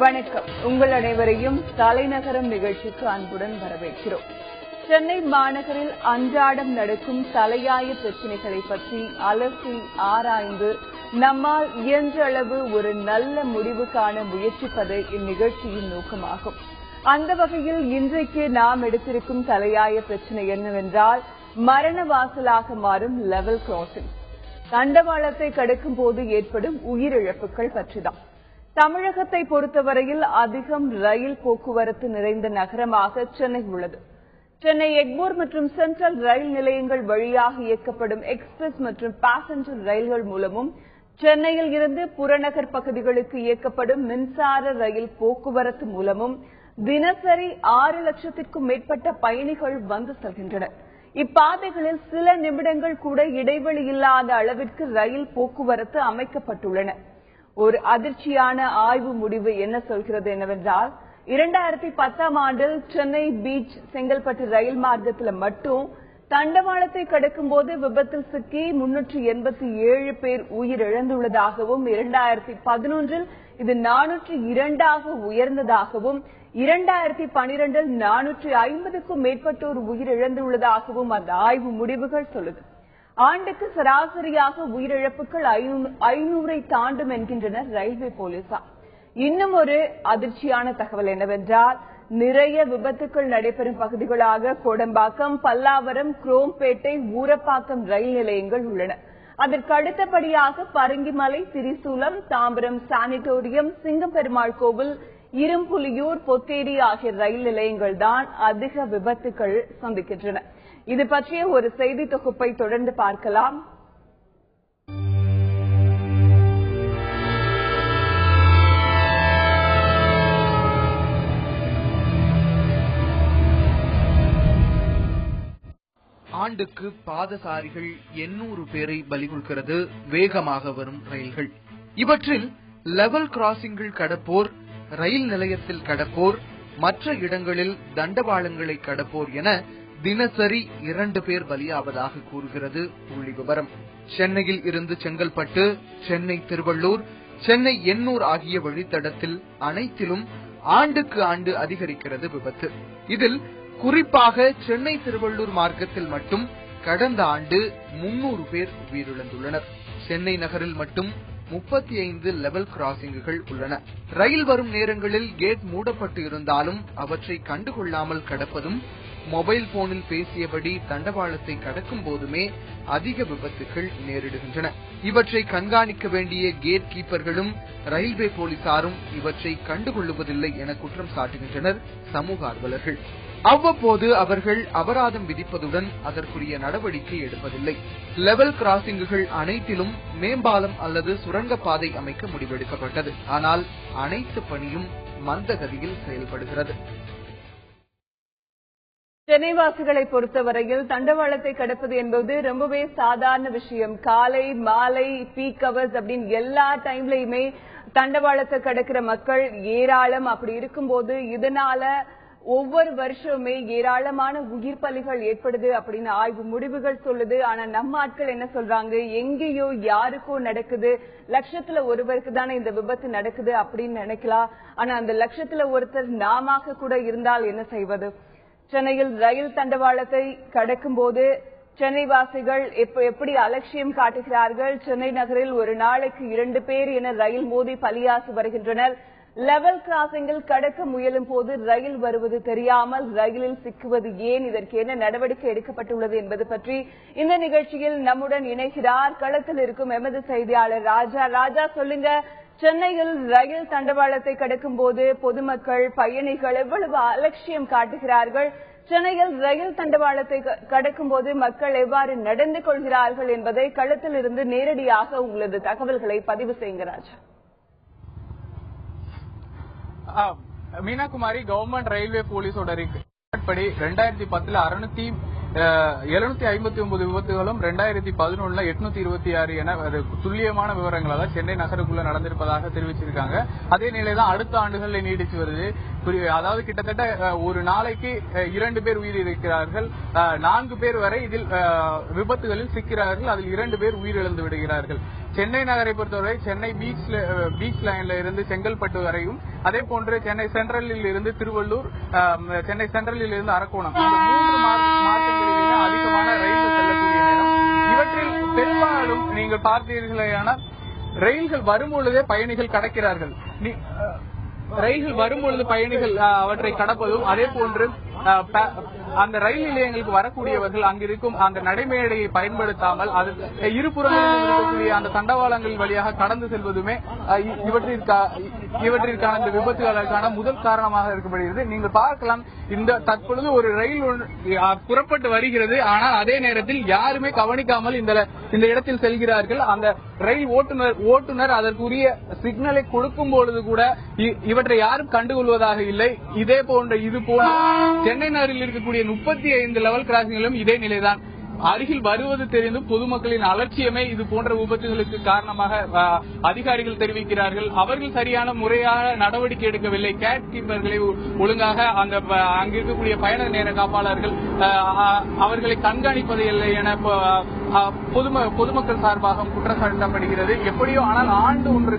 வணக்கம். உங்கள் அனைவரையும் தலைநகரம் நிகழ்ச்சிக்கு அன்புடன் வரவேற்கிறோம். சென்னை மாநகரில் அன்றாடம் நடக்கும் தலையாய பிரச்சினைகளை பற்றி அலசி ஆராய்ந்து நம்மால் இயன்றளவு ஒரு நல்ல முடிவு காண முயற்சிப்பது இந்நிகழ்ச்சியின் நோக்கமாகும். அந்த வகையில் இன்றைக்கு நாம் எடுத்திருக்கும் தலையாய பிரச்சனை என்னவென்றால் மரண வாசலாக மாறும் லெவல் கிராசிங் தண்டவாளத்தை கடக்கும் போது ஏற்படும் உயிரிழப்புகள் பற்றிதான். தமிழகத்தை பொறுத்தவரையில் அதிகம் ரயில் போக்குவரத்து நிறைந்த நகரமாக சென்னை உள்ளது. சென்னை எக்மோர் மற்றும் சென்ட்ரல் ரயில் நிலையங்கள் வழியாக இயக்கப்படும் எக்ஸ்பிரஸ் மற்றும் பாசஞ்சர் ரயில்கள் மூலமும் சென்னையில் இருந்து புறநகர் பகுதிகளுக்கு இயக்கப்படும் மின்சார ரயில் போக்குவரத்து மூலமும் தினசரி ஆறு லட்சத்திற்கும் மேற்பட்ட பயணிகள் வந்து செல்கின்றனர். இப்பாதைகளில் சில நிமிடங்கள் கூட இடைவெளி இல்லாத அளவிற்கு ரயில் போக்குவரத்து அமைக்கப்பட்டுள்ளன. ஒரு அதிர்ச்சியான ஆய்வு முடிவு என்ன சொல்கிறது என்னவென்றால் இரண்டாயிரத்தி பத்தாம் ஆண்டில் சென்னை பீச் செங்கல்பட்டு ரயில் மார்க்கத்தில் மட்டும் தண்டவாளத்தை கடக்கும் போது விபத்தில் சிக்கி முன்னூற்றி எண்பத்தி ஏழு பேர் உயிரிழந்துள்ளதாகவும் இரண்டாயிரத்தி பதினொன்றில் இது நானூற்றி இரண்டாக உயர்ந்ததாகவும் இரண்டாயிரத்தி பனிரெண்டில் நானூற்றி ஐம்பதுக்கும் மேற்பட்டோர் உயிரிழந்துள்ளதாகவும் அந்த ஆய்வு முடிவுகள் சொல்லுது. ஆண்டுக்கு சராசரியாக உயிரிழப்புகள் ஐநூறை தாண்டும் என்கின்றனர் ரயில்வே போலீசார். இன்னும் ஒரு அதிர்ச்சியான தகவல் என்னவென்றால் நிறைய விபத்துக்கள் நடைபெறும் பகுதிகளாக கோடம்பாக்கம் பல்லாவரம் குரோம்பேட்டை ஊரப்பாக்கம் ரயில் நிலையங்கள் உள்ளன. அதற்கு அடுத்தபடியாக பரங்கிமலை திரிசூலம் தாம்பரம் சானிட்டோரியம் சிங்கம்பெருமாள் கோவில் இரும்புலியூர் பொத்தேரி ஆகிய ரயில் நிலையங்கள் தான் அதிக விபத்துக்கள் சந்திக்கின்றன. இது பற்றிய ஒரு செய்தி தொகுப்பை தொடர்ந்து பார்க்கலாம். ஆண்டுக்கு பாதசாரிகள் எண்ணூறு பேரை பலிகொள்கிறது வேகமாக வரும் ரயில்கள். இவற்றில் லெவல் கிராசிங்கள் கடப்போர் ரயில் நிலையத்தில் கடப்போர் மற்ற இடங்களில் தண்டவாளங்களை கடப்போர் என தினசரி இரண்டு பேர் பலியாவதாக கூறுகிறது புள்ளி விவரம் சென்னையில் இருந்து செங்கல்பட்டு சென்னை திருவள்ளூர் சென்னை எண்ணூர் ஆகிய வழித்தடத்தில் அனைத்திலும் ஆண்டுக்கு ஆண்டு அதிகரிக்கிறது விபத்து. இதில் குறிப்பாக சென்னை திருவள்ளூர் மார்க்கத்தில் மட்டும் கடந்த ஆண்டு முன்னூறு பேர் உயிரிழந்துள்ளனர். சென்னை நகரில் மட்டும் முப்பத்தி ஐந்து லெவல் கிராசிங்குகள் உள்ளன. ரயில் வரும் நேரங்களில் கேட் மூடப்பட்டு இருந்தாலும் அவற்றை கண்டுகொள்ளாமல் கடப்பதும் மொபைல் போனில் பேசியபடி தண்டவாளத்தை கடக்கும் போதுமே அதிக விபத்துகள் நேரிடுகின்றன. இவற்றை கண்காணிக்க வேண்டிய கேட் கீப்பர்களும் ரயில்வே போலீசாரும் இவற்றை கண்டுகொள்ளுவதில்லை என குற்றம் சாட்டுகின்றனர் சமூக ஆர்வலர்கள். அவ்வப்போது அவர்கள் அபராதம் விதிப்பதுடன் அதற்குரிய நடவடிக்கை எடுப்பதில்லை. லெவல் கிராசிங்குகள் அனைத்திலும் மேம்பாலம் அல்லது சுரங்கப்பாதை அமைக்க முடிவெடுக்கப்பட்டது. ஆனால் அனைத்து பணியும் மந்தகதியில் செயல்படுகிறது. சென்னைவாசிகளை பொறுத்தவரையில் தண்டவாளத்தை கடப்பது என்பது ரொம்பவே சாதாரண விஷயம். காலை மாலை பீக் அவர்ஸ் அப்படின்னு எல்லா டைம்லயுமே தண்டவாளத்தை கடக்கிற மக்கள் ஏராளம். அப்படி இருக்கும்போது இதனால ஒவ்வொரு வருஷமுமே ஏராளமான உயிர் பலிகள் ஏற்படுது அப்படின்னு ஆய்வு முடிவுகள் சொல்லுது. ஆனா நம்ம ஆட்கள் என்ன சொல்றாங்க? எங்கேயோ யாருக்கோ நடக்குது. லட்சத்துல ஒருவருக்கு தானே இந்த விபத்து நடக்குது அப்படின்னு நினைக்கலாம். ஆனா அந்த லட்சத்துல ஒருத்தர் நாம கூட இருந்தால் என்ன செய்வது? சென்னையில் ரயில் தண்டவாளத்தை கடக்கும் போது சென்னை வாசிகள் எப்படி அலட்சியம் காட்டுகிறார்கள்? சென்னை நகரில் ஒரு நாளைக்கு இரண்டு பேர் என ரயில் மோதி பலியாசி வருகின்றனர். லெவல் கிராசிங்கில் கடக்க முயலும் போது ரயில் வருவது தெரியாமல் ரயிலில் சிக்குவது ஏன்? இதற்கு என்ன நடவடிக்கை எடுக்கப்பட்டுள்ளது என்பது பற்றி இந்த நிகழ்ச்சியில் நம்முடன் இணைகிறார். களத்தில் இருக்கும் எமது செய்தியாளர் ராஜா. ராஜா சொல்லுங்க. சென்னையில் ரயில் தண்டவாளத்தை கடக்கும் போது பொதுமக்கள் பயணிகள் எவ்வளவு அலட்சியம் காட்டுகிறார்கள். சென்னையில் ரயில் தண்டவாளத்தை கடக்கும் போது மக்கள் எவ்வாறு நடந்து கொள்கிறார்கள் என்பதை களத்தில் இருந்து நேரடியாக உங்களது தகவல்களை பதிவு செய்யுங்க ராஜா. மீனாகுமாரி கவர்மெண்ட் ரயில்வே போலீஸோட படி ரெண்டாயிரத்தி பத்துல அறுநூத்தி எழுநூத்தி ஐம்பத்தி ஒன்பது விபத்துகளும் ரெண்டாயிரத்தி பதினொன்னுல எட்நூத்தி இருபத்தி ஆறு என அது துல்லியமான விவரங்கள் அதாவது சென்னை நகருக்குள்ள நடந்திருப்பதாக தெரிவிச்சிருக்காங்க. அதே நிலைதான் அடுத்த ஆண்டுகளில் நீடிச்சு வருது. அதாவது கிட்டத்தட்ட ஒரு நாளைக்கு இரண்டு பேர் உயிரிழக்கிறார்கள். நான்கு பேர் வரை இதில் விபத்துகளில் சிக்கிறார்கள். அதில் இரண்டு பேர் உயிரிழந்து விடுகிறார்கள். சென்னை நகரை பொறுத்தவரை சென்னை பீச் பீச் லைன்ல இருந்து செங்கல்பட்டு வரையும் அதே போன்று சென்னை சென்ட்ரலில் இருந்து திருவள்ளூர் சென்னை சென்ட்ரலில் இருந்து அரக்கோணம் மூன்று மார்க்- அதிகமான ரயில்கள் செல்லக்கூடிய நேரம். இவற்றில் பெரும்பாலும் நீங்கள் பார்த்தீர்களேயானால் ரயில்கள் வரும்பொழுதே பயணிகள் கடக்கிறார்கள். ரயில்கள் வரும்பொழுது பயணிகள் அவற்றை கடப்பதும் அதே போன்று அந்த ரயில் நிலையங்களுக்கு வரக்கூடியவர்கள் அங்கிருக்கும் அந்த நடைமேடையை பயன்படுத்தாமல் அது இருபுறங்களிலும் இருக்கக்கூடிய அந்த தண்டவாளங்கள் வழியாக கடந்து செல்வதுமே இவற்றிற்கா இவற்றிற்கான இந்த விபத்துகளுக்கான முதல் காரணமாக இருக்கப்படுகிறது. நீங்கள் பார்க்கலாம் இந்த தற்பொழுது ஒரு ரயில் ஒன்று, புறப்பட்டு வருகிறது. ஆனால் அதே நேரத்தில் யாருமே கவனிக்காமல் இந்த இந்த இடத்தில் செல்கிறார்கள். அந்த ரயில் ஓட்டுநர் ஓட்டுநர் அதற்குரிய சிக்னலை கொடுக்கும் பொழுது கூட இ- இவற்றை யாரும் கண்டுகொள்வதாக இல்லை. இதே போன்ற இது போல சென்னை நகரில் இருக்கக்கூடிய முப்பத்தி ஐந்து லெவல் கிராசிங்களும் இதே நிலைதான். அருகில் வருவது தெரிந்தும் பொதுமக்களின் அலட்சியமே இது போன்ற விபத்துகளுக்கு காரணமாக அதிகாரிகள் தெரிவிக்கிறார்கள். அவர்கள் சரியான முறையான நடவடிக்கை எடுக்கவில்லை. கேட் கீப்பர்களை ஒழுங்காக அந்த ப- அங்கு இருக்கக்கூடிய பயண நேர காப்பாளர்கள் அவர்களை அஹ், அவர்களை கண்காணிப்பதில்லை என பொதும- பொதுமக்கள் சார்பாக குற்றம் சாட்டப்படுகிறது எப்படியோ ஆனால் ஆண்டு ஒன்று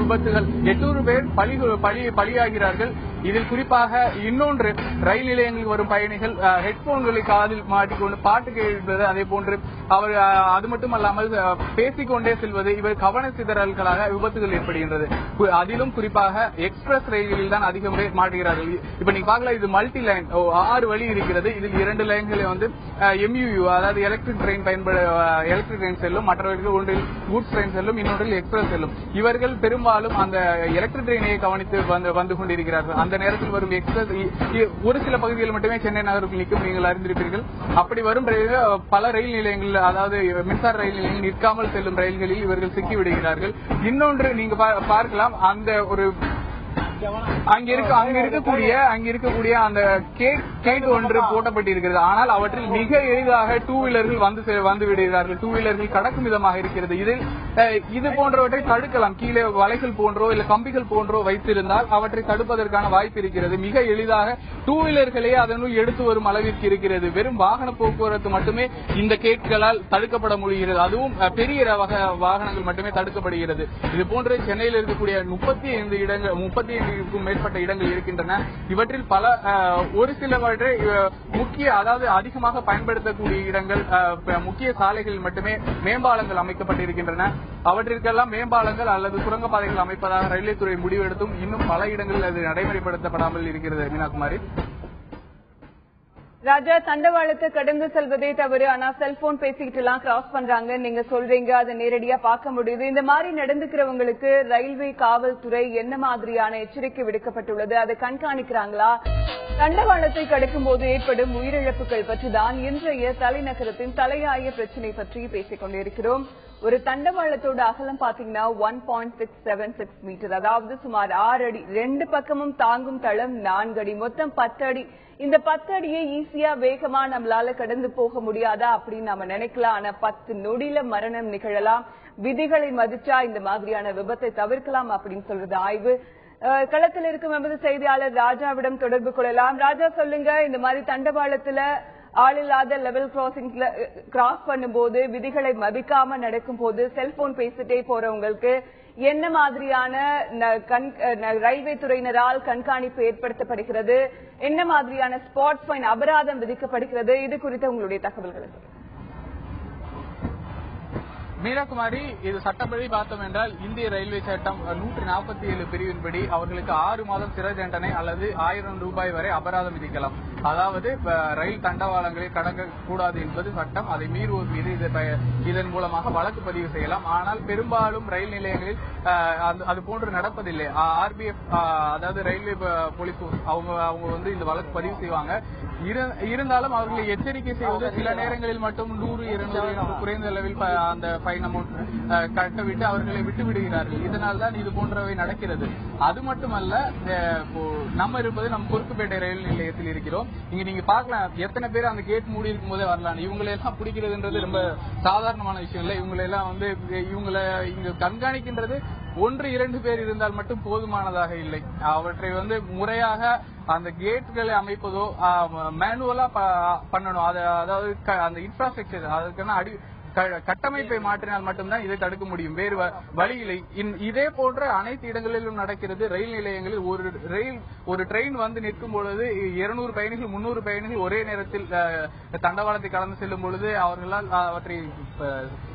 விபத்துகள் எண்ணூறு பேர் பலி பலி பலியாகிறார்கள். இதில் குறிப்பாக இன்னொன்று ரயில் நிலையங்களுக்கு வரும் பயணிகள் ஹெட்போன்களை காதில் மாட்டிக்கொண்டு பாட்டு கேட்பது அதே போன்று அவர் அது மட்டுமல்லாமல் பேசிக்கொண்டே செல்வது இவர் கவன சிதறல்களாக விபத்துகள் ஏற்படுகின்றது. அதிலும் குறிப்பாக எக்ஸ்பிரஸ் ரயில்களில் தான் அதிகம் பேர் மாட்டுகிறார்கள். இப்ப நீங்க பார்க்கலாம் இது மல்டி லைன் ஆறு வழி இருக்கிறது. இதில் இரண்டு லைன்களை வந்து எம்யூயூ அதாவது எலக்ட்ரிக் ட்ரெயின் பயன்பட எலக்ட்ரிக் ட்ரெயின் செல்லும். மற்றவர்கள் ஒன்றில் கூட்ஸ் ட்ரெயின் செல்லும் இன்னொன்றில் எக்ஸ்பிரஸ் செல்லும். இவர்கள் பெரும் பெரும்பாலும் அந்த எலக்ட்ரிக் ட்ரெயினை கவனித்து வந்து வந்து கொண்டிருக்கிறார்கள். அந்த நேரத்தில் வரும் எக்ஸ்பிரஸ் ஒரு சில பகுதிகள் மட்டுமே சென்னை நகருக்கு நிற்கும் நீங்கள் அறிந்திருப்பீர்கள். அப்படி வரும் பல ரயில் நிலையங்கள் அதாவது மின்சார ரயில் நிலையங்கள் நிற்காமல் செல்லும் ரயில்களில் இவர்கள் சிக்கி விடுகிறார்கள் இன்னொன்று நீங்க பா- பார்க்கலாம் அந்த ஒரு அங்க இருக்க அங்க இருக்கக்கூடிய அங்க இருக்கக்கூடிய அந்த கேட் கேட் ஒன்று போட்டப்பட்டிருக்கிறது. ஆனால் அவற்றில் மிக எளிதாக டூ வீலர்கள் வந்து வந்து விடுகிறார்கள். டூ வீலர்கள் கடக்கும் விதமாக இருக்கிறது. இதில் இது போன்றவற்றை தடுக்கலாம். கீழே வலைகள் போன்றோ இல்ல கம்பிகள் போன்றோ வைத்திருந்தால் அவற்றை தடுப்பதற்கான வாய்ப்பு இருக்கிறது. மிக எளிதாக டூ வீலர்களே அதனுள் எடுத்து வரும் அளவிற்கு இருக்கிறது. வெறும் வாகன போக்குவரத்து மட்டுமே இந்த கேட்களால் தடுக்கப்பட முடிகிறது. அதுவும் பெரிய வகை வாகனங்கள் மட்டுமே தடுக்கப்படுகிறது. இது போன்று சென்னையில் இருக்கக்கூடிய முப்பத்தி ஐந்து இடங்கள் முப்பத்தி ஐந்து ஆயிரத்துக்கும் மேற்பட்ட இடங்கள் இருக்கின்றன. இவற்றில் பல ஒரு சிலவற்றை முக்கிய அதாவது அதிகமாக பயன்படுத்தக்கூடிய இடங்கள் முக்கிய சாலைகளில் மட்டுமே மேம்பாலங்கள் அமைக்கப்பட்டிருக்கின்றன. அவற்றிற்கெல்லாம் மேம்பாலங்கள் அல்லது சுரங்கப்பாதைகள் அமைப்பதாக ரயில்வே துறை முடிவெடுத்தும் இன்னும் பல இடங்களில் அது நடைமுறைப்படுத்தப்படாமல் இருக்கிறது மீனாகுமாரி ராஜா தண்டவாளத்தை கடந்து செல்வதே தவறு. ஆனா செல்போன் பேசிக்கிட்டு எல்லாம் கிராஸ் பண்றாங்க. நீங்க சொல்றீங்க அதை நேரடியா பார்க்க முடியுது. இந்த மாதிரி நடந்துக்கிறவங்களுக்கு ரயில்வே காவல்துறை என்ன மாதிரியான எச்சரிக்கை விடுக்கப்பட்டுள்ளது? அதை கண்காணிக்கிறாங்களா? தண்டவாளத்தை கடக்கும் போது ஏற்படும் உயிரிழப்புகள் பற்றிதான் இன்றைய தலைநகரத்தின் தலையாய பிரச்சனை பற்றி பேசிக் கொண்டிருக்கிறோம் ஒரு தண்டவாளத்தோட அகலம் பாத்தீங்கன்னா one point six seven six metre அதாவது சுமார் ஆறு அடி. ரெண்டு பக்கமும் தாங்கும் தளம் நான்கு அடி. மொத்தம் பத்து அடி. இந்த பத்து அடியை ஈஸியா வேகமா நம்மளால கடந்து போக முடியாதா அப்படின்னு நம்ம நினைக்கலாம். ஆனா பத்து நொடியில மரணம் நிகழலாம். விதிகளை மதிச்சா இந்த மாதிரியான விபத்தை தவிர்க்கலாம் அப்படின்னு சொல்றது ஆய்வு. களத்தில் இருக்கும் எமது செய்தியாளர் ராஜாவிடம் தொடர்பு கொள்ளலாம். ராஜா சொல்லுங்க. இந்த மாதிரி தண்டவாளத்துல ஆளில்லாத லெவல் கிராசிங்ல கிராஸ் பண்ணும்போது விதிகளை மதிக்காம நடக்கும் போது செல்போன் பேசிட்டே போறவங்களுக்கு என்ன மாதிரியான ரயில்வே துறையினரால் கண்காணிப்பு ஏற்படுத்தப்படுகிறது என்ன மாதிரியான ஸ்பாட் ஃபைன் அபராதம் விதிக்கப்படுகிறது இது குறித்த உங்களுடைய தகவல்களை மீனாகுமாரி இது சட்டப்படி பார்த்தோம் என்றால் இந்திய ரயில்வே சட்டம் நூற்றி நாற்பத்தி ஏழு பிரிவின்படி அவர்களுக்கு ஆறு மாதம் சிறை தண்டனை அல்லது ஆயிரம் ரூபாய் வரை அபராதம் விதிக்கலாம். அதாவது ரயில் தண்டவாளங்களை கடக்க கூடாது என்பது சட்டம். அதை மீறுவோர் மீது இதன் மூலமாக வழக்கு பதிவு செய்யலாம். ஆனால் பெரும்பாலும் ரயில் நிலையங்களில் அது- அது போன்று நடப்பதில்லை. ஆர்பிஎஃப் அதாவது ரயில்வே போலீஸ் அவங்க அவங்க வந்து இந்த வழக்கு பதிவு செய்வாங்க. இருந்தாலும் அவர்களை எச்சரிக்கை செய்வது சில நேரங்களில் மட்டும் நூறு இருநூறு குறைந்த அளவில் அந்த பயணம் கட்டவிட்டு அவர்களை விட்டு விடுகிறார்கள். இதனால் தான் இது போன்றவை நடக்கிறது. அது மட்டுமல்ல நம்ம இருப்பது நம்ம குறுக்குப்பேட்டை ரயில் நிலையத்தில் இருக்கிறோம். இங்க நீங்க பாக்கலாம் எத்தனை பேர் அந்த கேட் மூடி இருக்கும் போதே வரலாம். இவங்களை எல்லாம் பிடிக்கிறதுன்றது ரொம்ப சாதாரணமான விஷயம் இல்ல. இவங்களை எல்லாம் வந்து இவங்களை இங்க கண்காணிக்கின்றது ஒன்று இரண்டு பேர் இருந்தால் மட்டும் போதுமானதாக இல்லை. அவற்றை வந்து முறையாக அந்த கேட்களை அமைப்பதோ மேனுவலா பண்ணணும். அதாவது அந்த இன்ஃப்ராஸ்ட்ரக்சர் அதுக்கான அடி கட்டமைப்பை மாற்றினால் மட்டும்தான் இதை தடுக்க முடியும். வேறு வழியில்லை. இன்- இதே போன்ற அனைத்து இடங்களிலும் நடக்கிறது. ரயில் நிலையங்களில் ஒரு ரயில் ஒரு ட்ரெயின் வந்து நிற்கும் பொழுது இருநூறு பயணிகள் முன்னூறு பயணிகள் ஒரே நேரத்தில் தண்டவாளத்தை கடந்து செல்லும் பொழுது அவர்களால் அவற்றை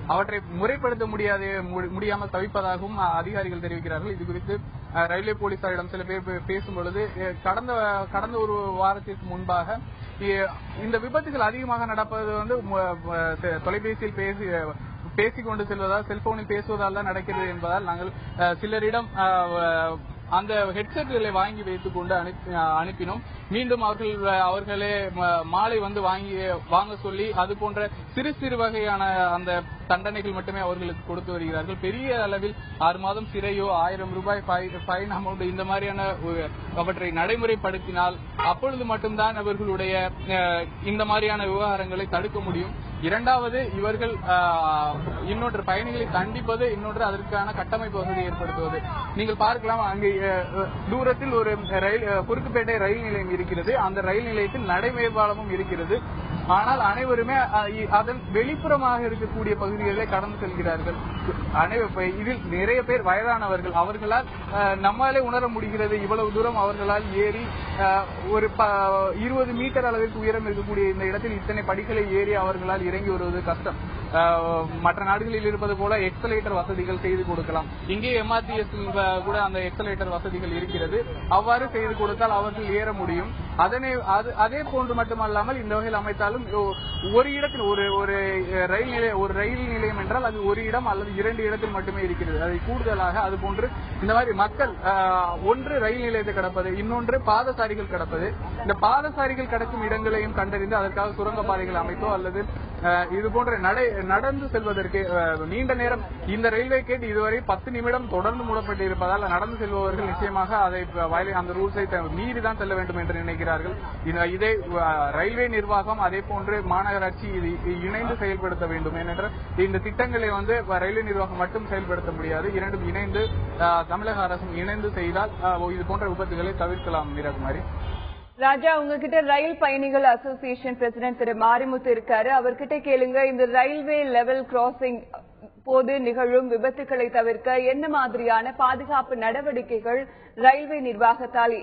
அவற்றை முறைப்படுத்த முடியாத முடியாமல் தவிப்பதாகவும் அதிகாரிகள் தெரிவிக்கிறார்கள். இது குறித்து ரயில்வே போலீசாரிடம் சில பேர் பேசும்பொழுது கடந்த கடந்த ஒரு வாரத்திற்கு முன்பாக இந்த விபத்துகள் அதிகமாக நடப்பது வந்து தொலைபேசியில் பேசி பேசிக்கொண்டு செல்வதால் செல்போனில் பேசுவதால் தான் நடக்கிறது என்பதால் நாங்கள் சிலரிடம் அஹ், அந்த ஹெட்செட்களை வாங்கி வைத்துக் கொண்டு அனுப்பி- அனுப்பினோம். மீண்டும் அவர்கள் அவர்களே மாலை வந்து வாங்கி வாங்க சொல்லி அது போன்ற சிறு சிறு வகையான அந்த தண்டனைகள் மட்டுமே அவர்களுக்கு கொடுத்து வருகிறார்கள். பெரிய அளவில் ஆறு மாதம் சிறையோ ஆயிரம் ரூபாய் ஃபைன் அமௌண்ட் இந்த மாதிரியான அவற்றை நடைமுறைப்படுத்தினால் அப்பொழுது மட்டும்தான் அவர்களுடைய இந்த மாதிரியான விவகாரங்களை தடுக்க முடியும். இரண்டாவது இவர்கள் இன்னொன்று பயணிகளை தண்டிப்பது இன்னொன்று அதற்கான கட்டமைப்பு வசதி ஏற்படுத்துவது. நீங்கள் பார்க்கலாம் அங்கே தூரத்தில் ஒரு ரயில் குறுக்குப்பேட்டை ரயில் நிலையம் இருக்கிறது. அந்த ரயில் நிலையத்தில் நடைமேம்பாலமும் இருக்கிறது. ஆனால் அனைவருமே அதன் வெளிப்புறமாக இருக்கக்கூடிய பகுதிகளிலே கடந்து செல்கிறார்கள். அனை- இதில் நிறைய பேர் வயதானவர்கள். அவர்களால் நம்மளாலே நம்மாலே உணர முடிகிறது. இவ்வளவு தூரம் அவர்களால் ஏறி ஒரு ப- இருபது மீட்டர் அளவிற்கு உயரம் இருக்கக்கூடிய இந்த இடத்தில் இத்தனை படிகளை ஏறி அவர்களால் இறங்கி வருவது கஷ்டம். மற்ற நாடுகளில் இருப்பது போல எக்ஸலேட்டர் வசதிகள் செய்து கொடுக்கலாம். இங்கே எம்ஆர்டிஎஸ் கூட அந்த எக்ஸலேட்டர் வசதிகள் இருக்கிறது. அவ்வாறு செய்து கொடுத்தால் அவர்கள் ஏற முடியும். அதனை அது அதே போன்று மட்டுமல்லாமல் இந்த வகையில் அமைத்தாலும் ஒ- ஒரு இடத்தில் ஒரு ஒரு ரயில் நிலைய ஒரு ரயில் நிலையம் என்றால் அது ஒரு இடம் அல்லது இரண்டு இடத்தில் மட்டுமே இருக்கிறது. அதை கூடுதலாக அது போன்று இந்த மாதிரி மக்கள் ஒன்று ரயில் நிலையத்தை கடப்பது இன்னொன்று பாதசாரிகள் கடப்பது. இந்த பாதசாரிகள் கடக்கும் இடங்களையும் கண்டறிந்து அதற்காக சுரங்கப்பாதைகள் அமைத்தோ அல்லது இது போன்ற நடை நடந்து செல்வதற்கு நீண்ட நேரம் இந்த ரயில்வே கேட் இதுவரை பத்து நிமிடம் தொடர்ந்து மூடப்பட்டு இருப்பதால் நடந்து செல்பவர்கள் நிச்சயமாக அதை அந்த ரூல்ஸை மீறி தான் செல்ல வேண்டும் என்று நினைக்கிறார்கள். இதே இதை ரயில்வே நிர்வாகம் அதே போன்று மாநகராட்சி இது இணைந்து செயல்படுத்த வேண்டும். ஏனென்றால் இந்த திட்டங்களை வந்து ரயில்வே நிர்வாகம் மட்டும் செயல்படுத்த முடியாது. இரண்டும் இணைந்து தமிழக அரசும் இணைந்து செய்தால் இது போன்ற விபத்துகளை தவிர்க்கலாம் மீராகுமாரி ராஜா உங்ககிட்ட ரயில் பயணிகள் அசோசியேஷன் பிரசிடென்ட் திரு மாரிமுத்து இருக்காரு. அவர்கிட்ட கேளுங்க இந்த ரயில்வே லெவல் கிராசிங் போது நிகழும் விபத்துகளை தவிர்க்க என்ன மாதிரியான பாதுகாப்பு நடவடிக்கைகள் ரயில்வே நிர்வாகத்தால்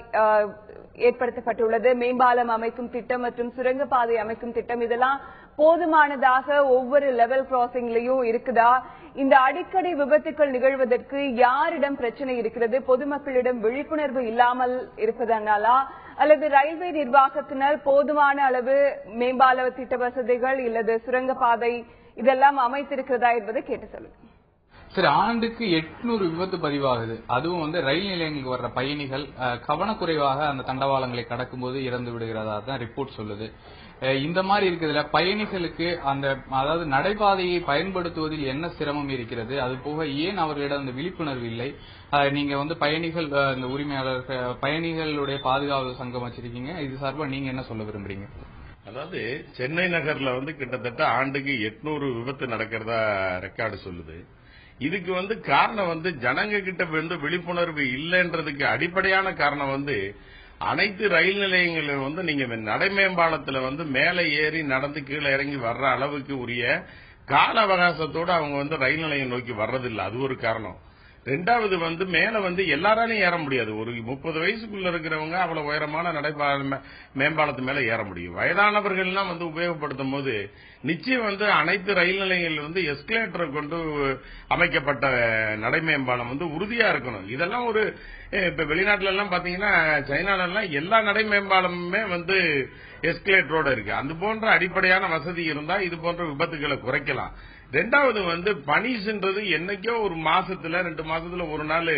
ஏற்படுத்தப்பட்டுள்ளது? மேம்பாலம் அமைக்கும் திட்டம் மற்றும் சுரங்கப்பாதை அமைக்கும் திட்டம் இதெல்லாம் போதுமானதாக ஒவ்வொரு லெவல் கிராசிங்லயும் இருக்குதா? இந்த அடிக்கடி விபத்துக்கள் நிகழ்வதற்கு யாரிடம் பிரச்சனை இருக்கிறது? பொதுமக்களிடம் விழிப்புணர்வு இல்லாமல் இருப்பதனாலா? அல்லது ரயில்வே நிர்வாகத்தினர் போதுமான அளவு மேம்பால திட்ட வசதிகள் இல்லது சுரங்கப்பாதை இதெல்லாம் அமைத்திருக்கிறதா என்பதை கேட்டு சொல்லுங்க. சரி ஆண்டுக்கு எட்நூறு விபத்து பதிவாகுது. அதுவும் வந்து ரயில் நிலையங்களுக்கு வர்ற பயணிகள் கவனக்குறைவாக அந்த தண்டவாளங்களை கடக்கும்போது இறந்து விடுகிறதா தான் ரிப்போர்ட் சொல்லுது. இந்த மாதிரி இருக்கிறதுல பயணிகளுக்கு அந்த அதாவது நடைபாதையை பயன்படுத்துவதில் என்ன சிரமம் இருக்கிறது? அது போக ஏன் அவர்களிடம் அந்த விழிப்புணர்வு இல்லை? நீங்க வந்து பயணிகள் இந்த உரிமையாளர் பயணிகளுடைய பாதுகாப்பு சங்கம் வச்சிருக்கீங்க. இது சார்பா நீங்க என்ன சொல்ல விரும்புறீங்க? அதாவது சென்னை நகர்ல வந்து கிட்டத்தட்ட ஆண்டுக்கு எட்நூறு விபத்து நடக்கிறதா ரெக்கார்டு சொல்லுது. இதுக்கு வந்து காரணம் வந்து ஜனங்க கிட்ட வந்து விழிப்புணர்வு இல்லைன்றதுக்கு அடிப்படையான காரணம் வந்து அனைத்து ரயில் நிலையங்களிலும் வந்து நீங்க நடைமேம்பாலத்துல வந்து மேலே ஏறி நடந்து கீழே இறங்கி வர்ற அளவுக்கு உரிய கால அவகாசத்தோட அவங்க வந்து ரயில் நிலையம் நோக்கி வர்றதில்லை. அது ஒரு காரணம். ரெண்டாவது வந்து மேல வந்து எல்லாராலையும் ஏற முடியாது. ஒரு முப்பது வயசுக்குள்ள இருக்கிறவங்க அவ்வளவு உயரமான நடைபாலம் மேம்பாலத்து மேல ஏற முடியும். வயதானவர்கள்லாம் வந்து உபயோகப்படுத்தும் போது நிச்சயம் வந்து அனைத்து ரயில் நிலையங்களில் வந்து எஸ்கலேட்டரை கொண்டு அமைக்கப்பட்ட நடைமேம்பாலம் வந்து உறுதியா இருக்கணும். இதெல்லாம் ஒரு இப்ப வெளிநாட்டுல எல்லாம் பாத்தீங்கன்னா சைனால எல்லாம் எல்லா நடைமேம்பாலமுமே வந்து எஸ்கலேட்டரோட இருக்கு. அது போன்ற அடிப்படையான வசதி இருந்தா இது போன்ற விபத்துகளை குறைக்கலாம். ரெண்டாவது வந்து பனிஷ்ன்றது என்னைக்கோ ஒரு மாசத்துல ரெண்டு மாசத்துல ஒரு நாள்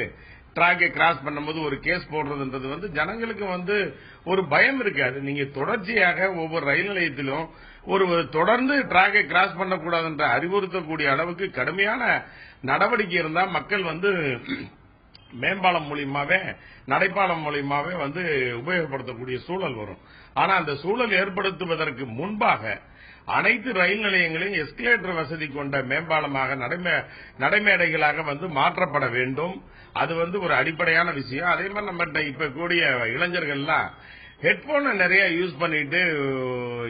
ட்ராக்கை கிராஸ் பண்ணும்போது ஒரு கேஸ் போடுறதுன்றது வந்து ஜனங்களுக்கு வந்து ஒரு பயம் இருக்காது. நீங்க தொடர்ச்சியாக ஒவ்வொரு ரயில் நிலையத்திலும் ஒரு தொடர்ந்து டிராக்கை கிராஸ் பண்ணக்கூடாதுன்ற அறிவுறுத்தக்கூடிய அளவுக்கு கடுமையான நடவடிக்கை இருந்தா மக்கள் வந்து மேம்பாலம் மூலியமாவே நடைபாலம் மூலியமாவே வந்து உபயோகப்படுத்தக்கூடிய சூழல் வரும். ஆனா அந்த சூழல் ஏற்படுத்துவதற்கு முன்பாக அனைத்து ரயில் நிலையங்களையும் எஸ்கலேட்டர் வசதி கொண்ட மேம்பாலமாக நடைமேடைகளாக வந்து மாற்றப்பட வேண்டும். அது வந்து ஒரு அடிப்படையான விஷயம். அதே மாதிரி நம்மகிட்ட இப்ப கூடிய இளைஞர்கள்லாம் ஹெட்போனை நிறைய யூஸ் பண்ணிட்டு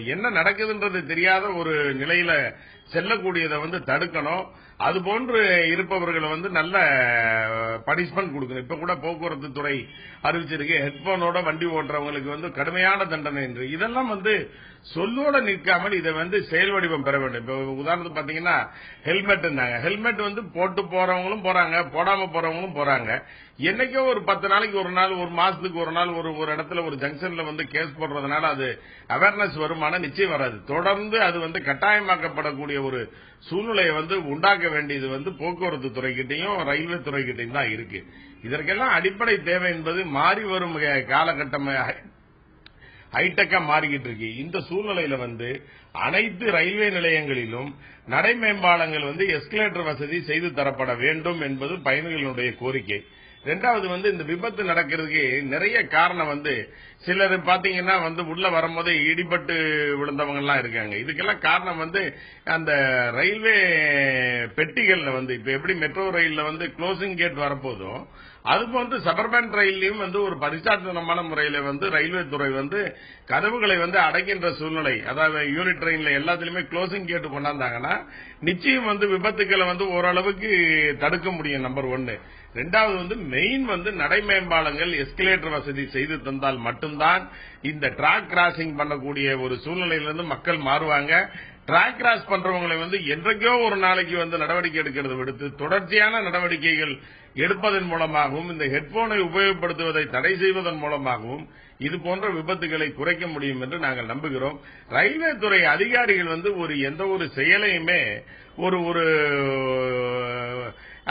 என்ன நடக்குதுன்றது தெரியாத ஒரு நிலையில செல்லக்கூடியதை வந்து தடுக்கணும். அது போன்று இருப்பவர்களை வந்து நல்ல பனிஷ்மெண்ட் கொடுக்கணும். இப்ப கூட போக்குவரத்து துறை அறிவிச்சிருக்கு. ஹெட்போனோட வண்டி ஓட்டுறவங்களுக்கு வந்து கடுமையான தண்டனை என்று. இதெல்லாம் வந்து சொல்லோட நிற்காமல் இதை வந்து செயல் வடிவம் பெற வேண்டும். இப்ப உதாரணத்துக்கு பாத்தீங்கன்னா ஹெல்மெட் ஹெல்மெட் வந்து போட்டு போறவங்களும் போறாங்க. போடாம போறவங்களும் போறாங்க. என்னைக்கோ ஒரு பத்து நாளைக்கு ஒரு நாள் ஒரு மாசத்துக்கு ஒரு நாள் ஒரு ஒரு இடத்துல ஒரு ஜங்ஷன்ல வந்து கேஸ் போடுறதுனால அது அவேர்னஸ் வருமான நிச்சயம் வராது. தொடர்ந்து அது வந்து கட்டாயமாக்கப்படக்கூடிய இருக்கக்கூடிய ஒரு சூழ்நிலையை வந்து உண்டாக்க வேண்டியது வந்து போக்குவரத்து துறைகிட்டையும் ரயில்வே துறைகிட்டையும் தான் இருக்கு. இதற்கெல்லாம் அடிப்படை தேவை என்பது மாறி வரும் காலகட்டம் ஹைடெக்கா மாறிக்கிட்டு இருக்கு. இந்த சூழ்நிலையில வந்து அனைத்து ரயில்வே நிலையங்களிலும் நடை மேம்பாலங்கள் வந்து எஸ்கலேட்டர் வசதி செய்து தரப்பட வேண்டும் என்பது பயணிகளுடைய கோரிக்கை. ரெண்டாவது வந்து இந்த விபத்து நடக்கிறதுக்கு நிறைய காரணம் வந்து சிலர் பாத்தீங்கன்னா வந்து உள்ள வரும்போது இடிபட்டு விழுந்தவங்க எல்லாம் இருக்காங்க. இதுக்கெல்லாம் காரணம் வந்து அந்த ரயில்வே பெட்டிகள்ல வந்து இப்ப எப்படி மெட்ரோ ரயில்ல வந்து க்ளோசிங் கேட் வரப்போதும் அதுக்கு வந்து சபர்பன் ரயிலையும் வந்து ஒரு பரிசாத்தனமான முறையில வந்து ரயில்வே துறை வந்து கதவுகளை வந்து அடைக்கின்ற சூழ்நிலை. அதாவது யூனிட் ட்ரெயின்ல எல்லாத்திலுமே க்ளோசிங் கேட்டு கொண்டாந்தாங்கன்னா நிச்சயம் வந்து விபத்துக்களை வந்து ஓரளவுக்கு தடுக்க முடியும் நம்பர் ஒன்னு ரெண்டாவது வந்து மெயின் வந்து நடை மேம்பாலங்கள் எஸ்கலேட்டர் வசதி செய்து தந்தால் மட்டும்தான் இந்த டிராக் கிராசிங் பண்ணக்கூடிய ஒரு சூழ்நிலையிலிருந்து மக்கள் மாறுவாங்க. டிராக் கிராஸ் பண்றவங்களை வந்து என்றைக்கோ ஒரு நாளைக்கு வந்து நடவடிக்கை எடுக்கிறது விடுத்து தொடர்ச்சியான நடவடிக்கைகள் எடுப்பதன் மூலமாகவும் இந்த ஹெட்போனை உபயோகப்படுத்துவதை தடை செய்வதன் மூலமாகவும் இது போன்ற விபத்துகளை குறைக்க முடியும் என்று நாங்கள் நம்புகிறோம். ரயில்வே துறை அதிகாரிகள் வந்து ஒரு எந்த ஒரு செயலையுமே ஒரு ஒரு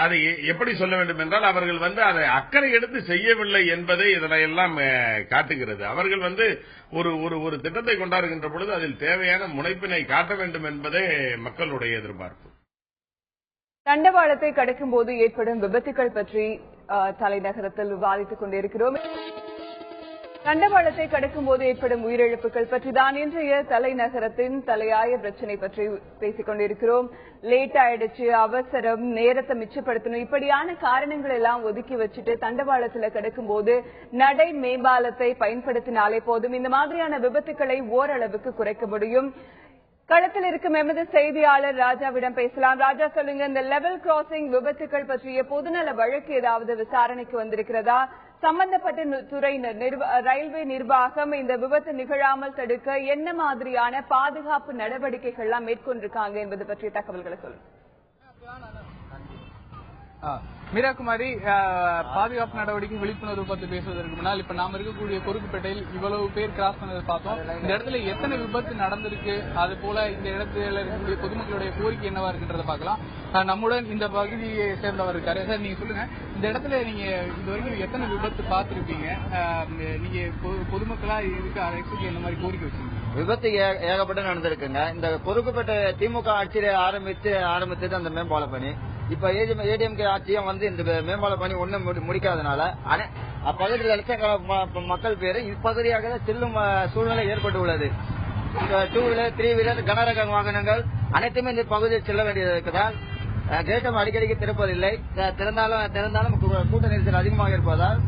அதை எப்படி சொல்ல வேண்டும் என்றால் அவர்கள் வந்து அதை அக்கறை எடுத்து செய்யவில்லை என்பதை இதனையெல்லாம் காட்டுகிறது. அவர்கள் வந்து ஒரு ஒரு ஒரு திட்டத்தை கொண்டாடுகின்ற பொழுது அதில் தேவையான முனைப்பினை காட்ட வேண்டும் என்பதே மக்களுடைய எதிர்பார்ப்பு. தண்டவாளத்தை கடக்கும் போது ஏற்படும் விபத்துகள் பற்றி தலைநகரத்தில் விவாதித்துக் கொண்டிருக்கிறோம். தண்டவாளத்தை கடக்கும் போது ஏற்படும் உயிரிழப்புகள் பற்றி தான் இன்றைய தலைநகரத்தின் தலையாய பிரச்சனை பற்றி பேசிக் கொண்டிருக்கிறோம். லேட் ஆயிடுச்சு அவசரம் நேரத்தை மிச்சப்படுத்தணும். இப்படியான காரணங்கள் எல்லாம் ஒதுக்கி வச்சுட்டு தண்டவாளத்துல கடக்கும் போது நடை மேம்பாலத்தை பயன்படுத்தினாலே போதும். இந்த மாதிரியான விபத்துக்களை ஓரளவுக்கு குறைக்க முடியும். களத்தில் இருக்கும் எமது செய்தியாளர் ராஜாவிடம் பேசலாம். ராஜா சொல்லுங்க இந்த லெவல் கிராசிங் விபத்துகள் பற்றிய பொதுநல வழக்கு ஏதாவது விசாரணைக்கு வந்திருக்கிறதா? சம்பந்தப்பட்ட துறையினர் ரயில்வே நிர்வாகம் இந்த விபத்து நிகழாமல் தடுக்க என்ன மாதிரியான பாதுகாப்பு நடவடிக்கைகள்லாம் மேற்கொண்டிருக்காங்க என்பது பற்றிய தகவல்களை சொல்லுங்க. மீராகுமாரி பாதுகாப்பு நடவடிக்கை விழிப்புணர்வு பத்தி பேசுவதற்கு முன்னால் இப்ப நாம இருக்கக்கூடிய குறுக்குப்பேட்டையில் இவ்வளவு பேர் கிராஸ் பண்ணதை பார்த்தோம். இந்த இடத்துல எத்தனை விபத்து நடந்திருக்கு அது போல இந்த இடத்துல இருக்கக்கூடிய பொதுமக்களுடைய கோரிக்கை என்னவா இருக்குன்றத பார்க்கலாம். நம்முடன் இந்த பகுதியை சேர்ந்தவர் இருக்காரு. சார் நீங்க சொல்லுங்க. இந்த இடத்துல நீங்க இது வரைக்கும் எத்தனை விபத்து பார்த்துருப்பீங்க? நீங்க பொதுமக்களா இதுக்கு அரசுக்கு இந்த மாதிரி கோரிக்கை வச்சிருக்கீங்க? விபத்து ஏகப்பட்ட நடந்திருக்குங்க. இந்த பொறுப்புப்பட்ட திமுக ஆட்சியில ஆரம்பித்து ஆரம்பித்தது அந்த மேம்பால பணி இப்ப ஏடிஎம்கே ஆட்சியும் வந்து இந்த மேம்பால பணி ஒண்ணும் முடிக்காதனால அப்பகுதியில் லட்சக்கணக்கான மக்கள் பேரு இப்பகுதியாக செல்லும் சூழ்நிலை ஏற்பட்டு உள்ளது. இந்த டூ வீலர் த்ரீ வீலர் கனரக வாகனங்கள் அனைத்துமே இந்த பகுதியில் செல்ல வேண்டியது இருக்கிறதால் கேட்டம் அடிக்கடிக்கு திறப்பதில்லை. திறந்தாலும் திறந்தாலும் கூட்ட நெரிசல் அதிகமாக இருப்பதால்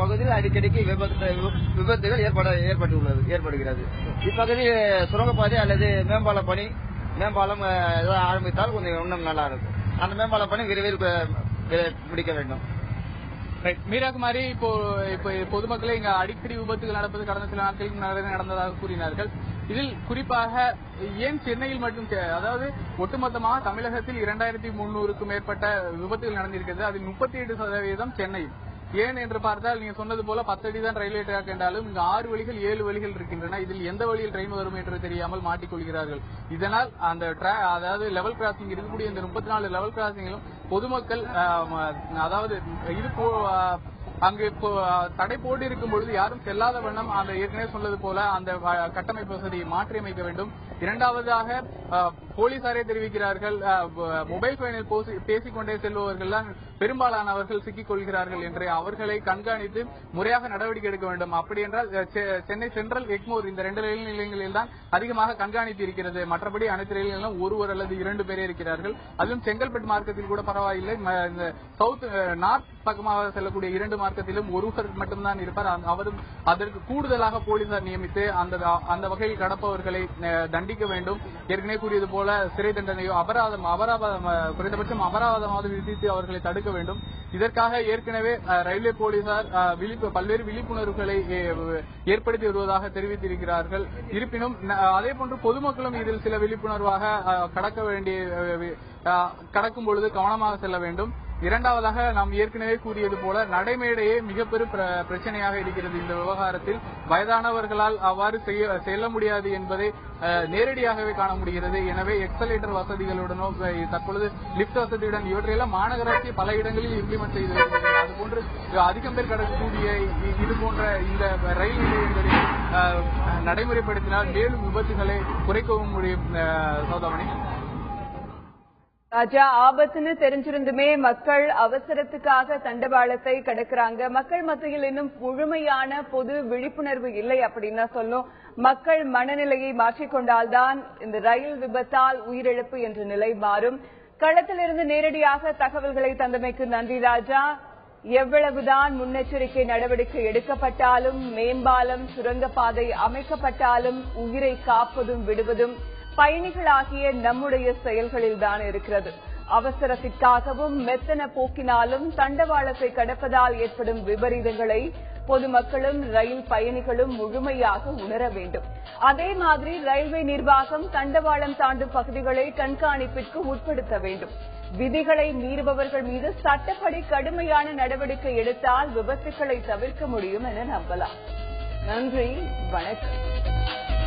பகுதியில் அடிக்கடிக்கு விபத்துகள் ஏற்பட ஏற்பட்டுள்ளது ஏற்படுகிறது. இப்பகுதியில் சுரங்கப்பாதை அல்லது மேம்பால பணி மேம்பாலம் ஆரம்பித்தால் கொஞ்சம் இன்னும் நல்லா இருக்கும். அந்த மேம்பால பணி விரைவில் முடிக்க வேண்டும். மீராகுமாரி இப்போ இப்போ பொதுமக்களே இங்க அடிக்கடி விபத்துகள் நடப்பது கடந்த சில நாட்களுக்கு நடந்ததாக கூறினார்கள். இதில் குறிப்பாக ஏன் சென்னையில் மட்டும் அதாவது ஒட்டுமொத்தமாக தமிழகத்தில் இரண்டாயிரத்தி முன்னூறுக்கும் மேற்பட்ட விபத்துகள் நடந்திருக்கிறது. அதில் முப்பத்தி எட்டு சதவீதம் சென்னையில். ஏன் என்று பார்த்தால் நீங்க சொன்னது போல பத்தடி தான் ரயில்வே டிராக் என்றாலும் இங்கு ஆறு வழிகள் ஏழு வழிகள் இருக்கின்றன. இதில் எந்த வழியில் ட்ரெயின் வரும் என்று தெரியாமல் மாட்டிக்கொள்கிறார்கள். இதனால் அந்த அதாவது லெவல் கிராசிங் இருக்கக்கூடிய இந்த முப்பத்தி நாலு லெவல் கிராசிங்கிலும் பொதுமக்கள் அதாவது இது அங்கு தடை போட்டு இருக்கும் பொழுது யாரும் செல்லாத வண்ணம் அந்த ஏற்கனவே சொன்னது போல அந்த கட்டமைப்பு வசதியை மாற்றியமைக்க வேண்டும். இரண்டாவதாக போலீசாரே தெரிவிக்கிறார்கள் மொபைல் போனில் பேசிக்கொண்டே செல்பவர்கள் பெரும்பாலானவர்கள் சிக்கிக் கொள்கிறார்கள் என்று அவர்களை கண்காணித்து முறையாக நடவடிக்கை எடுக்க வேண்டும். அப்படி என்றால் செ- சென்னை சென்ட்ரல் எக்மோர் இந்த ரெண்டு ரயில் நிலையங்களில் தான் அதிகமாக கண்காணித்து இருக்கிறது. மற்றபடி அனைத்து ரயில் நிலையங்களும் ஒருவர் அல்லது இரண்டு பேரே இருக்கிறார்கள். அதுவும் செங்கல்பட்டு மார்க்கத்தில் கூட பரவாயில்லை. இந்த சவுத் நார்த் பக்கமாக செல்லக்கூடிய இரண்டு மார்க்கத்திலும் ஒருவர் மட்டும்தான் இருப்பார். அவரும் அதற்கு கூடுதலாக போலீசார் நியமித்து அந்த அந்த வகையில் கடப்பவர்களை தண்டிக்க வேண்டும். ஏற்கனவே கூறியது போல சிறை தண்டனையோ அபராதம் அபராதம் குறைந்தபட்சம் அபராதமாவது விதித்து அவர்களை தடுக்க வேண்டும். இதற்காக ஏற்கனவே ரயில்வே போலீசார் பல்வேறு விழிப்புணர்வுகளை ஏற்படுத்தி வருவதாக தெரிவித்திருக்கிறார்கள். இருப்பினும் ந- அதே போன்று பொதுமக்களும் இதில் சில விழிப்புணர்வாக கடக்க வேண்டிய கடக்கும் பொழுது கவனமாக செல்ல வேண்டும். இரண்டாவதாக நாம் ஏற்கனவே கூறியது போல நடைமேடையே மிகப்பெரும் பிரச்சனையாக இருக்கிறது இந்த விவகாரத்தில். வயதானவர்களால் அவ்வாறு செய்ய செல்ல முடியாது என்பதை அஹ், நேரடியாகவே காண முடிகிறது. எனவே எக்ஸலேட்டர் வசதிகளுடனோ தற்பொழுது லிப்ட் வசதியுடன் இவற்றையெல்லாம் மாநகராட்சி பல இடங்களில் இம்ப்ளிமெண்ட் செய்து வருகிறது அதுபோன்று அதிகம் பேர் கடக்கக்கூடிய இது போன்ற இந்த ரயில் நிலையங்களில் நடைமுறைப்படுத்தினால் மேலும் விபத்துகளை குறைக்கவும் முடியும் அஹ், சௌதாமணி. ராஜா ஆபத்துன்னு தெரிஞ்சிருந்துமே மக்கள் அவசரத்துக்காக தண்டவாளத்தை கடக்குறாங்க. மக்கள் மத்தியில் இன்னும் முழுமையான பொது விழிப்புணர்வு இல்லை அப்படின்னு சொல்லும். மக்கள் மனநிலையை மாற்றிக்கொண்டால்தான் இந்த ரயில் விபத்தால் உயிரிழப்பு என்ற நிலை மாறும். களத்திலிருந்து நேரடியாக தகவல்களை தந்தமைக்கு நன்றி ராஜா. எவ்வளவுதான் முன்னெச்சரிக்கை நடவடிக்கை எடுக்கப்பட்டாலும் மேம்பாலம் சுரங்கப்பாதை அமைக்கப்பட்டாலும் உயிரை காப்பதும் விடுவதும் பயணிகளாகிய நம்முடைய செயல்களில் தான் இருக்கிறது. அவசரத்திற்காகவும் மெத்தன போக்கினாலும் தண்டவாளத்தை கடப்பதால் ஏற்படும் விபரீதங்களை பொதுமக்களும் ரயில் பயணிகளும் முழுமையாக உணர வேண்டும். அதே மாதிரி ரயில்வே நிர்வாகம் தண்டவாளம் தாண்டும் பகுதிகளை கண்காணிப்பிற்கு உட்படுத்த வேண்டும். விதிகளை மீறுபவர்கள் மீது சட்டப்படி கடுமையான நடவடிக்கை எடுத்தால் விபத்துக்களை தவிர்க்க முடியும் என நம்பலாம். நன்றி வணக்கம்.